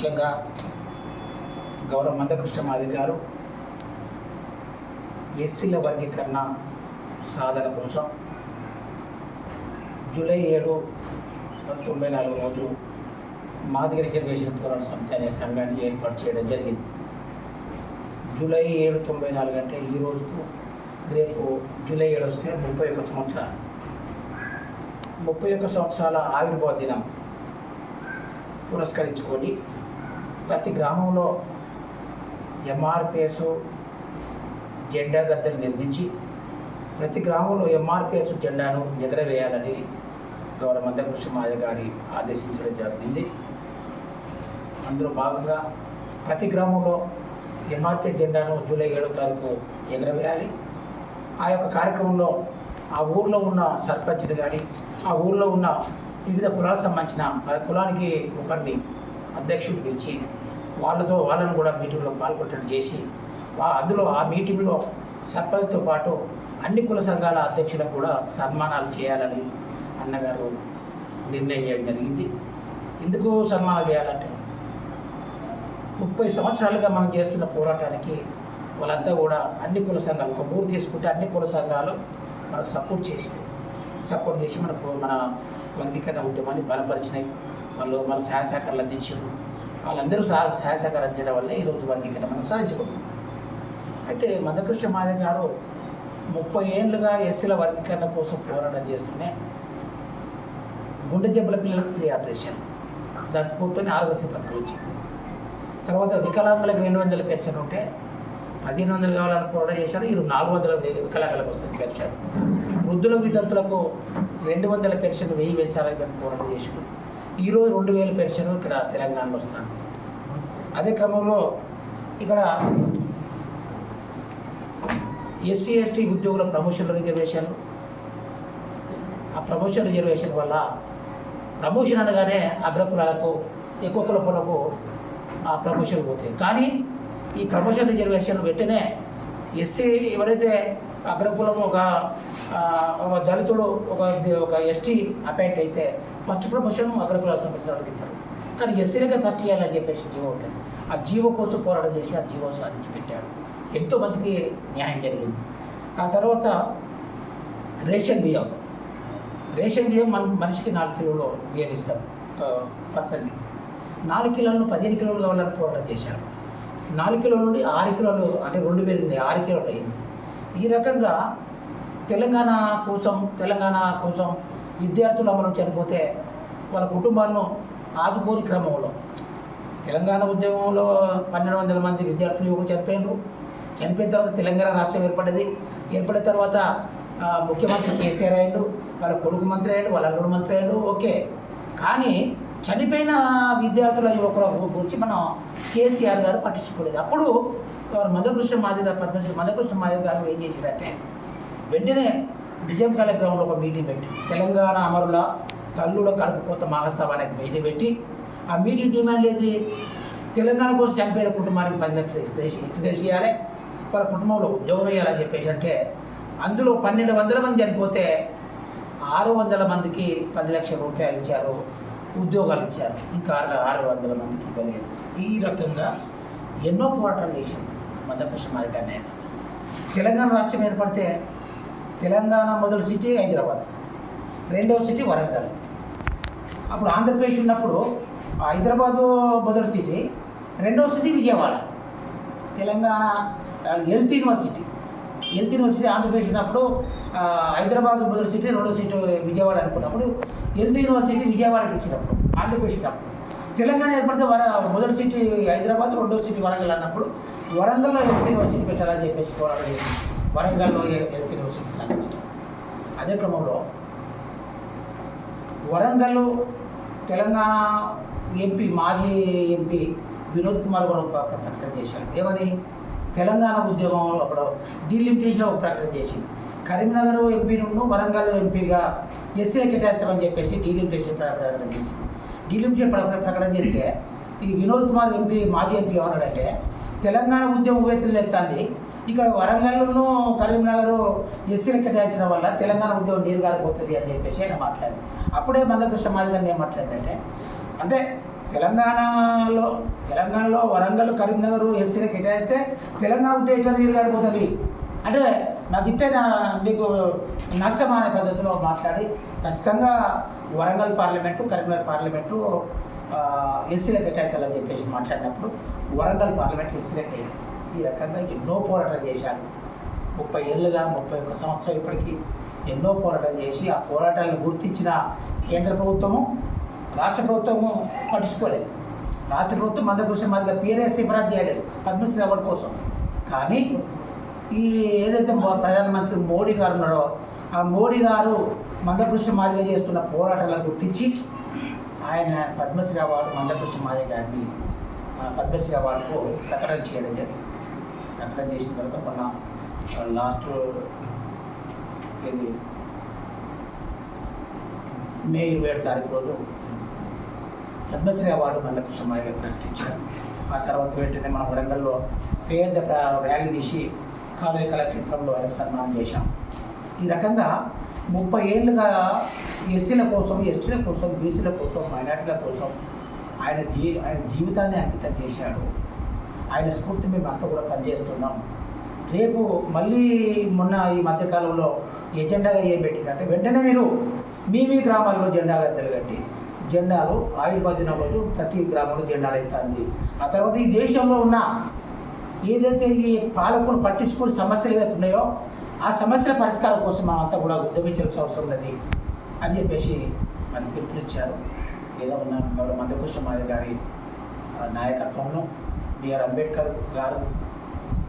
ముఖ్యంగా గౌరవ మందకృష్ణ మాది గారు ఎస్సీల వర్గీకరణ సాధన కోసం జూలై ఏడు తొంభై నాలుగు రోజు మాదిగ రిజర్వేషన్ పోరాట సమితి అనే సంఘాన్ని ఏర్పాటు చేయడం జరిగింది. జూలై ఏడు తొంభై నాలుగు అంటే ఈ రోజుకు రేపు జూలై ఏడు వస్తే ముప్పై ఒక్క సంవత్సరాలు. ముప్పై ఒక్క సంవత్సరాల ఆవిర్భావ దినం పురస్కరించుకొని ప్రతి గ్రామంలో ఎంఆర్పిఎస్ జెండా గద్దెలు నిర్మించి ప్రతి గ్రామంలో ఎంఆర్పిఎస్ జెండాను ఎగరవేయాలని గౌరవ మందకృష్ణ మాది గారి ఆదేశించడం జరిగింది. అందులో భాగంగా ప్రతి గ్రామంలో ఎంఆర్పీ జెండాను జూలై ఏడో తారీఖు ఎగరవేయాలి. ఆ యొక్క కార్యక్రమంలో ఆ ఊర్లో ఉన్న సర్పంచ్ని కానీ ఆ ఊర్లో ఉన్న వివిధ కులాలకు సంబంధించిన కులానికి ఒకరిని అధ్యక్షుడు పిలిచి వాళ్ళతో వాళ్ళను కూడా మీటింగ్లో పాల్గొనేటట్టు చేసి అందులో ఆ మీటింగ్లో సర్పంచ్తో పాటు అన్ని కుల సంఘాల అధ్యక్షులకు కూడా సన్మానాలు చేయాలని అన్నగారు నిర్ణయం చేయడం జరిగింది. ఎందుకు సన్మానాలు చేయాలంటే ముప్పై సంవత్సరాలుగా మనం చేస్తున్న పోరాటానికి వాళ్ళంతా కూడా అన్ని కుల సంఘాలు ఒక ఊరు తీసుకుంటే అన్ని కుల సంఘాలు మనకు సపోర్ట్ చేసినాయి సపోర్ట్ చేసి మన మన వర్గీకరణ ఉద్యమాన్ని బలపరిచినాయి. వాళ్ళు మన సహాయ అందించారు. వాళ్ళందరూ సహా సహాయ అందించడం వల్ల ఈరోజు వర్గీకరణ మనం సాధించుకున్నాం అయితే మందకృష్ణ మాదే గారు ముప్పై ఏళ్ళుగా ఎస్సీల వర్గీకరణ కోసం పోరాటం చేస్తూనే గుండె జబ్బుల పిల్లలకు ఫ్రీ ఆపరేషన్. దాని స్ఫూర్తిని ఆరోగ్యశ్రీ పథకం వచ్చింది తర్వాత వికలాంగులకు రెండు వందల పెన్షన్ ఉంటే పదిహేను వందలు కావాలని పోరాటం చేశాడు. ఈరోజు నాలుగు వందల వికలాంగులకు వస్తుంది పెన్షన్. వృద్ధుల వితంతులకు రెండు వందల పెన్షన్ వెయ్యి పెంచాలని పోరాటం చేశాడు. ఈరోజు రెండు వేల పెన్షన్ ఇక్కడ తెలంగాణలో వస్తుంది. అదే క్రమంలో ఇక్కడ ఎస్సీ ఎస్టీ ఉద్యోగుల ప్రమోషన్ రిజర్వేషన్. ఆ ప్రమోషన్ రిజర్వేషన్ వల్ల ప్రమోషన్ అనగానే అగ్రకులాలకు ఎక్కువ కులపులకు ఆ ప్రమోషన్ పోతాయి. కానీ ఈ ప్రమోషన్ రిజర్వేషన్ వెంటనే ఎస్సీ ఎవరైతే అగ్రకులం ఒక ఒక దళితుడు ఒక ఒక ఎస్టీ అపాయింట్ అయితే ఫస్ట్ ప్రమోషన్ అగ్రకులాలకు సంబంధించిన వాళ్ళకి ఇస్తారు. కానీ ఎస్సీలకే ఫస్ట్ చేయాలని చెప్పేసి జీవో ఉంటుంది ఆ జీవో కోసం పోరాటం చేసి ఆ జీవో సాధించి పెట్టాడు ఎంతో మందికి న్యాయం జరిగింది. ఆ తర్వాత రేషన్ బియ్యం. రేషన్ బియ్యం మన మనిషికి నాలుగు కిలోలు బియ్యం ఇస్తాం పర్సన్కి నాలుగు కిలోలను పదిహేను కిలోలు కావాలని పోరాటం చేశాడు. నాలుగు కిలోల నుండి ఆరు కిలోలు అంటే రెండు పెరిగింది ఆరు కిలోలు అయింది. ఈ రకంగా తెలంగాణ కోసం తెలంగాణ కోసం విద్యార్థులు అమలు చనిపోతే వాళ్ళ కుటుంబాలను ఆదుకోని క్రమంలో. తెలంగాణ ఉద్యమంలో పన్నెండు వందల మంది విద్యార్థులు యువకులు చనిపోయినారు చనిపోయిన తర్వాత తెలంగాణ రాష్ట్రం ఏర్పడింది. ఏర్పడిన తర్వాత ముఖ్యమంత్రి కేసీఆర్ అయ్యాడు వాళ్ళ కొడుకు మంత్రి అయ్యాడు వాళ్ళ అల్లుడు మంత్రి అయ్యాడు. ఓకే. కానీ చనిపోయిన విద్యార్థుల యువకుల గురించి మనం కేసీఆర్ గారు పట్టించుకోలేదు. అప్పుడు మధుకృష్ణ మాది పద్మశ్రీ మధుకృష్ణ మాది గారు ఏం చేశారంటే వెంటనే విజయం కళ గ్రౌండ్లో ఒక మీటింగ్ పెట్టి తెలంగాణ అమరుల తల్లుల కడుపు కొత్త మహాసభ అనే మీటింగ్ పెట్టి ఆ మీటింగ్ డిమాండ్ ఏది? తెలంగాణ కోసం చనిపోయిన కుటుంబానికి పది లక్షలు ఎక్స్ప్రెస్ ఎక్స్ప్రెస్ చేయాలి వాళ్ళ కుటుంబంలో ఉద్యోగం వేయాలని చెప్పేసి అంటే అందులో పన్నెండు వందల మంది చనిపోతే ఆరు వందల మందికి పది లక్షల రూపాయలు ఇచ్చారు ఉద్యోగాలు ఇచ్చారు. ఇంకా ఆరు ఆరు వందల మందికి ఇవ్వలేదు. ఈ రకంగా ఎన్నో పోరాటాలు చేశారు. మధ్యకృష్ణ మాదిక నాయకత్వం తెలంగాణ రాష్ట్రం ఏర్పడితే తెలంగాణ మొదటి సిటీ హైదరాబాద్. రెండవ సిటీ వరంగల్. అప్పుడు ఆంధ్రప్రదేశ్ ఉన్నప్పుడు హైదరాబాదు మొదటి సిటీ రెండవ city Vijayawada. Telangana health university health university Andhra Pradesh ఉన్నప్పుడు హైదరాబాద్ మొదటి సిటీ రెండో సిటీ విజయవాడ అనుకున్నప్పుడు హెల్త్ యూనివర్సిటీ విజయవాడకి ఇచ్చినప్పుడు ఆంధ్రప్రదేశ్ ఉన్నప్పుడు. తెలంగాణ ఏర్పడితే వర మొదటి సిటీ హైదరాబాద్ రెండో సిటీ వరంగల్ అన్నప్పుడు వరంగల్లో హెల్త్ యూనివర్సిటీ పెట్టాలని చెప్పేసి పోరాటం చేసి వరంగల్లో హెల్త్ యూనివర్సిటీ అదే క్రమంలో వరంగల్ తెలంగాణ ఎంపీ మాజీ ఎంపీ వినోద్ కుమార్ కూడా ఒక ప్రకటన చేశారు. ఏమని? తెలంగాణ ఉద్యమం అప్పుడు డీలిమిటేషన్ ఒక ప్రకటన చేసింది. కరీంనగర్ ఎంపీ నుండి వరంగల్ ఎంపీగా ఎస్సీల కేటాయిస్తామని చెప్పేసి డీలిమిటేషన్ ప్రకటన చేసింది. డీలిమిటేషన్ ప్రకటన చేస్తే ఈ వినోద్ కుమార్ ఎంపీ మాజీ ఎంపీ ఏమన్నాడంటే తెలంగాణ ఉద్యమం ఉవ్వెత్తులు చెప్తాంది. ఇక్కడ వరంగల్ను కరీంనగర్ ఎస్సీలు కేటాయించడం వల్ల తెలంగాణ ఉద్యోగం నీరు కారిపోతుంది అని చెప్పేసి ఆయన మాట్లాడారు. అప్పుడే మందకృష్ణ మాది ఏం మాట్లాడారంటే అంటే తెలంగాణలో తెలంగాణలో వరంగల్ కరీంనగర్ ఎస్సీలు కేటాయిస్తే తెలంగాణ ఉంటే ఎట్లా నీరు కారిపోతుంది అంటే నాకు ఇస్తే నా మీకు నష్టం అనే పద్ధతిలో మాట్లాడి ఖచ్చితంగా వరంగల్ పార్లమెంటు కరీంనగర్ పార్లమెంటు ఎస్సీలకు కేటాయించాలని చెప్పేసి మాట్లాడినప్పుడు వరంగల్ పార్లమెంట్ ఎస్సీలకి ఈ రకంగా ఎన్నో పోరాటాలు చేశాను ముప్పై ఏళ్ళుగా ముప్పై ఒక్క సంవత్సరం ఇప్పటికీ ఎన్నో పోరాటాలు చేసి ఆ పోరాటాలను గుర్తించిన కేంద్ర ప్రభుత్వము రాష్ట్ర ప్రభుత్వము పట్టించుకోలేదు. రాష్ట్ర ప్రభుత్వం మందకృష్ణ మాదిగా పీఆర్ఎస్ సిఫరాజ్ చేయలేదు పద్మశ్రీ అవార్డు కోసం. కానీ ఈ ఏదైతే ప్రధానమంత్రి మోడీ గారు ఉన్నారో ఆ మోడీ గారు మందకృష్ణ మాదిగా చేస్తున్న పోరాటాలను గుర్తించి ఆయన పద్మశ్రీ అవార్డు మందకృష్ణ మాదిగ గారిని ఆ పద్మశ్రీ అవార్డుకు ప్రకటన చేయడం జరిగింది. ప్రకటన చేసిన తర్వాత మొన్న లాస్ట్ ఇది మే ఇరవై ఏడు తారీఖు రోజు పద్మశ్రీ అవార్డు మందకృష్ణ గారు ప్రకటించారు. ఆ తర్వాత వెంటనే మన వరంగల్లో పేద ర్యాలీ తీసి కాలువ కళాక్షేత్రంలో ఆయనకు సన్మానం చేశాం. ఈ రకంగా ముప్పై ఏళ్ళుగా ఎస్సీల కోసం ఎస్టీల కోసం బీసీల కోసం మైనార్టీల కోసం ఆయన జీ ఆయన జీవితాన్ని అంకితం చేశాడు. ఆయన స్ఫూర్తి మేము అంతా కూడా పనిచేస్తున్నాం. రేపు మళ్ళీ మొన్న ఈ మధ్యకాలంలో ఎజెండాగా ఏం పెట్టిందంటే వెంటనే మీరు మీ మీ గ్రామాల్లో జెండాగా గద్దెలు జెండాలు ఆయుర్వేద దినం రోజు ప్రతి గ్రామంలో జెండాలు ఎత్తాంది. ఆ తర్వాత ఈ దేశంలో ఉన్న ఏదైతే ఈ పాలకులు పట్టించుకుని సమస్యలు ఏవైతే ఉన్నాయో ఆ సమస్యల పరిష్కారం కోసం మా అంతా కూడా ఉద్యమించాల్సిన అవసరం ఉన్నది అని చెప్పేసి మరి పిలుపునిచ్చారు. ఏదో ఉన్న గౌరవ మందకృష్ణ మాది గారి నాయకత్వంలో బిఆర్ అంబేద్కర్ గారు